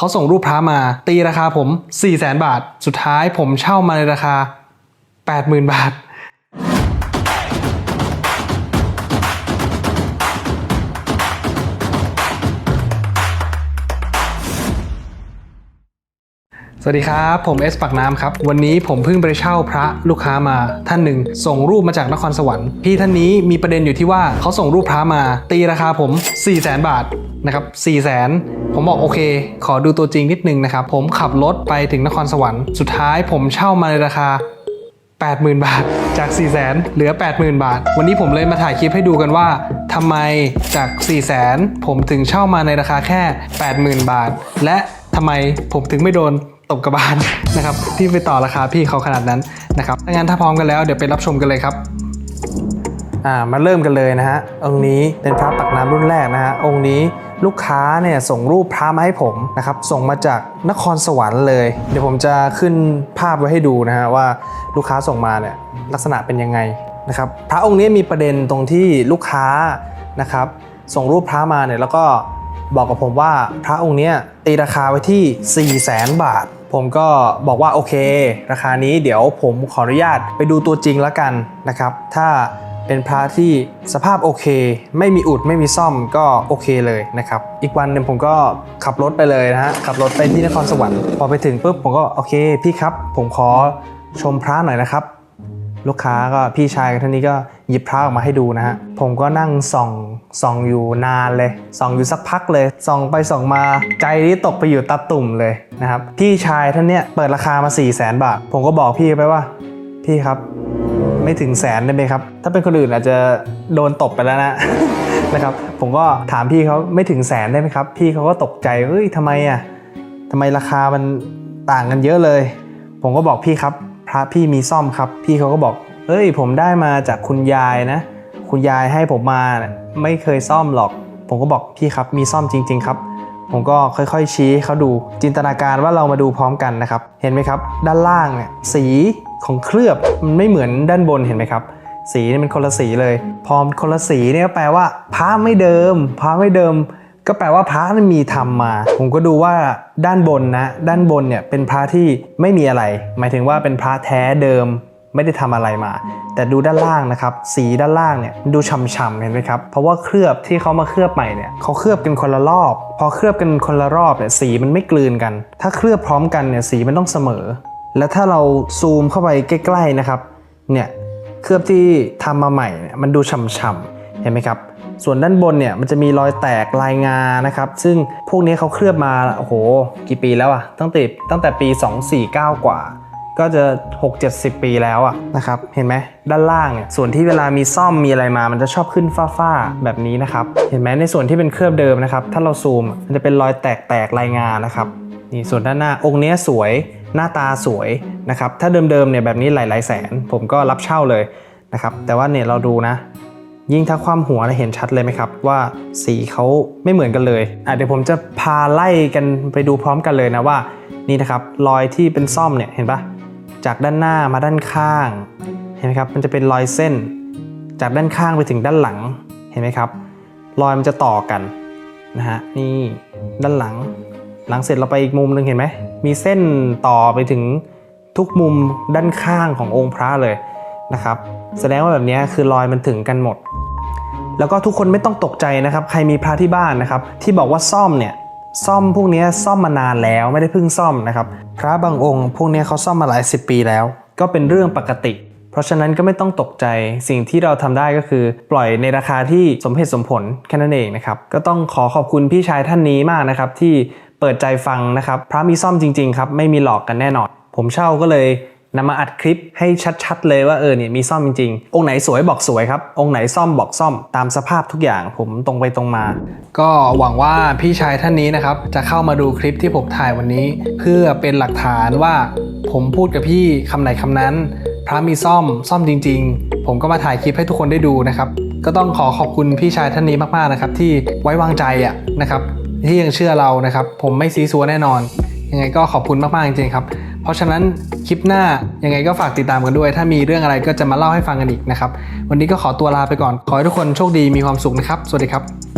เขาส่งรูปพระมา ตีราคาผม 4 0 0แสนบาท สุดท้ายผมเช่ามาในราคา 80,000 บาท สวัสดีครับ ผมเอสปักน้ำครับ วันนี้ผมเพิ่งไปเช่าพระลูกค้ามาท่านหนึ่ง ส่งรูปมาจากนครสวรรค์พี่ท่านนี้มีประเด็นอยู่ที่ว่าเขาส่งรูปพระมาตีราคาผม 4 0 0แสนบาทนะครับ4 0 0แสนผมบอกโอเค ขอดูตัวจริงนิดนึงนะครับ ผมขับรถไปถึงนครสวรรค์สุดท้ายผมเช่ามาในราคา80,000 บาท จาก 4 0 0แสนเหลือ 80,000 บาท วันนี้ผมเลยมาถ่ายคลิปให้ดูกันว่าทำไมจาก 4 0 0แสนผมถึงเช่ามาในราคาแค่ 80,000 บาท และทำไมผมถึงไม่โดน ตบกระบาลนะครับที่ไปต่อราคาพี่เขาขนาดนั้นนะครับถ้างั้นถ้าพร้อมกันแล้วเดี๋ยวไปรับชมกันเลยครับอ่ามาเริ่มกันเลยนะฮะองค์นี้เป็นพระปักน้ำรุ่นแรกนะฮะองค์นี้ลูกค้าเนี่ยส่งรูปพระมาให้ผมนะครับส่งมาจากนครสวรรค์เลย เดี๋ยวผมจะขึ้นภาพไว้ให้ดูนะฮะว่าลูกค้าส่งมาเนี่ยลักษณะเป็นยังไงนะครับพระองค์นี้มีประเด็นตรงที่ลูกค้านะครับส่งรูปพระมาเนี่ยแล้วก็บอกกับผมว่าพระองค์เนี้ยตีราคาไว้ที่ 4 0 0แสนบาท ผมก็บอกว่าโอเค ราคานี้เดี๋ยวผมขออนุญาตไปดูตัวจริงแล้วกันนะครับ ถ้าเป็นพระที่สภาพโอเค ไม่มีอุดไม่มีซ่อมก็โอเคเลยนะครับ อีกวันหนึ่งผมก็ขับรถไปเลยนะฮะขับรถไปที่นครสวรรค์พอไปถึงปุ๊บผมก็โอเคพี่ครับ ผมขอชมพระหน่อยนะครับ ลูกค้าก็พี่ชายกับท่านนี้ก็ หยิบพระออกมาให้ดูนะฮะ ผมก็นั่งส่องส่องอยู่นานเลย ส่องอยู่สักพักเลย ส่องไปส่องมาใจนี่ตกไปอยู่ตาตุ่มเลยนะครับ พี่ชายท่านเนี้ยเปิดราคามา 4 0 0แสนบาท ผมก็บอกพี่ไปว่า พี่ครับ ไม่ถึงแสนได้ไหมครับ ถ้าเป็นคนอื่นอาจจะโดนตบไปแล้วนะนะครับ ผมก็ถามพี่เขาไม่ถึงแสนได้ไหมครับ พี่เขาก็ตกใจเอ้ยทำไมอะทำไมราคามันต่างกันเยอะเลย ผมก็บอกพี่ครับ พระพี่มีซ่อมครับ พี่เขาก็บอก เฮ้ยผมได้มาจากคุณยายนะ คุณยายให้ผมมาไม่เคยซ่อมหรอก ผมก็บอกพี่ครับมีซ่อมจริง ๆ ครับ ผมก็ค่อยๆชี้เขาดูจินตนาการว่าเรามาดูพร้อมกันนะครับ เห็นไหมครับ ด้านล่างเนี่ยสีของเคลือบมันไม่เหมือนด้านบนเห็นไหมครับ สีนี่มันคนละสีเลย พอมคนละสีเนี่ยก็แปลว่าพระไม่เดิมพระไม่เดิม ก็แปลว่าพระนั้นมีทำมา ผมก็ดูว่าด้านบนนะ ด้านบนเนี่ยเป็นพระที่ไม่มีอะไร หมายถึงว่าเป็นพระแท้เดิม ไม่ได้ทำอะไรมา แต่ดูด้านล่างนะครับ สีด้านล่างเนี่ยดูฉ่ำๆเห็นไหมครับ เพราะว่าเคลือบที่เขามาเคลือบใหม่เนี่ยเขาเคลือบกันคนละรอบ พอเคลือบกันคนละรอบเนี่ยสีมันไม่กลืนกัน ถ้าเคลือบพร้อมกันเนี่ยสีมันต้องเสมอ แล้วถ้าเราซูมเข้าไปใกล้ๆนะครับเนี่ยเคลือบที่ทำมาใหม่เนี่ยมันดูฉ่ำๆเห็นไหมครับส่วนด้านบนเนี่ยมันจะมีรอยแตกลายงานะครับ ซึ่งพวกนี้เขาเคลือบมาโอ้โห กี่ปีแล้วอะตั้งแต่ตั้งแต่ปี 249 กว่า ก็จะ 6-70 ปีแล้วอะนะครับ เห็นไหมด้านล่างเนี่ยส่วนที่เวลามีซ่อมมีอะไรมา มันจะชอบขึ้นฝ้าๆแบบนี้นะครับ เห็นไหมในส่วนที่เป็นเคลือบเดิมนะครับ ถ้าเราซูมมันจะเป็นรอยแตกๆลายงานนะครับนี่ส่วนด้านหน้าองค์เนี้ยสวยหน้าตาสวยนะครับ ถ้าเดิมๆเนี่ยแบบนี้หลายๆแสน ผมก็รับเช่าเลยนะครับ แต่ว่าเนี่ยเราดูนะ ยิ่งถ้าความหัวเนี่ยเห็นชัดเลยไหมครับ ว่าสีเขาไม่เหมือนกันเลยอะเดี๋ยวผมจะพาไล่กันไปดูพร้อมกันเลยนะว่านี่นะครับรอยที่เป็นซ่อมเนี่ยเห็นปะ จากด้านหน้ามาด้านข้าง เห็นไหมครับ มันจะเป็นรอยเส้น จากด้านข้างไปถึงด้านหลัง เห็นไหมครับ รอยมันจะต่อกันนะฮะ นี่ด้านหลัง หลังเสร็จเราไปอีกมุมหนึ่งเห็นไหม มีเส้นต่อไปถึงทุกมุมด้านข้างขององค์พระเลยนะครับ แสดงว่าแบบนี้คือรอยมันถึงกันหมด แล้วก็ทุกคนไม่ต้องตกใจนะครับ ใครมีพระที่บ้านนะครับ ที่บอกว่าซ่อมเนี่ย ซ่อมพวกนี้ซ่อมมานานแล้วไม่ได้เพิ่งซ่อมนะครับ พระบางองค์ พวกนี้เขาซ่อมมาหลายสิบปีแล้ว ก็เป็นเรื่องปกติ เพราะฉะนั้นก็ไม่ต้องตกใจสิ่งที่เราทำได้ก็คือ ปล่อยในราคาที่สมเหตุสมผลแค่นั้นเองนะครับ ก็ต้องขอขอบคุณพี่ชายท่านนี้มากนะครับ ที่เปิดใจฟังนะครับ พระมีซ่อมจริง ๆ ครับ ไม่มีหลอกกันแน่นอน ผมเช่าก็เลย นำมาอัดคลิปให้ชัดๆ เลยว่าเออเนี่ยมีซ่อมจริงๆ องค์ไหนสวยบอกสวยครับ องค์ไหนซ่อมบอกซ่อมตามสภาพทุกอย่างผมตรงไปตรงมา ก็หวังว่าพี่ชายท่านนี้นะครับ จะเข้ามาดูคลิปที่ผมถ่ายวันนี้ เพื่อเป็นหลักฐานว่า ผมพูดกับพี่คำไหนคำนั้น พระมีซ่อมซ่อมจริง ๆ ผมก็มาถ่ายคลิปให้ทุกคนได้ดูนะครับ ก็ต้องขอขอบคุณพี่ชายท่านนี้มากๆนะครับ ที่ไว้วางใจอะนะครับที่ยังเชื่อเรานะครับ ผมไม่ซีซัวแน่นอนยังไงก็ขอบคุณมากๆจริงๆครับ เพราะฉะนั้นคลิปหน้ายังไงก็ฝากติดตามกันด้วย ถ้ามีเรื่องอะไรก็จะมาเล่าให้ฟังกันอีกนะครับ วันนี้ก็ขอตัวลาไปก่อน ขอให้ทุกคนโชคดีมีความสุขนะครับ สวัสดีครับ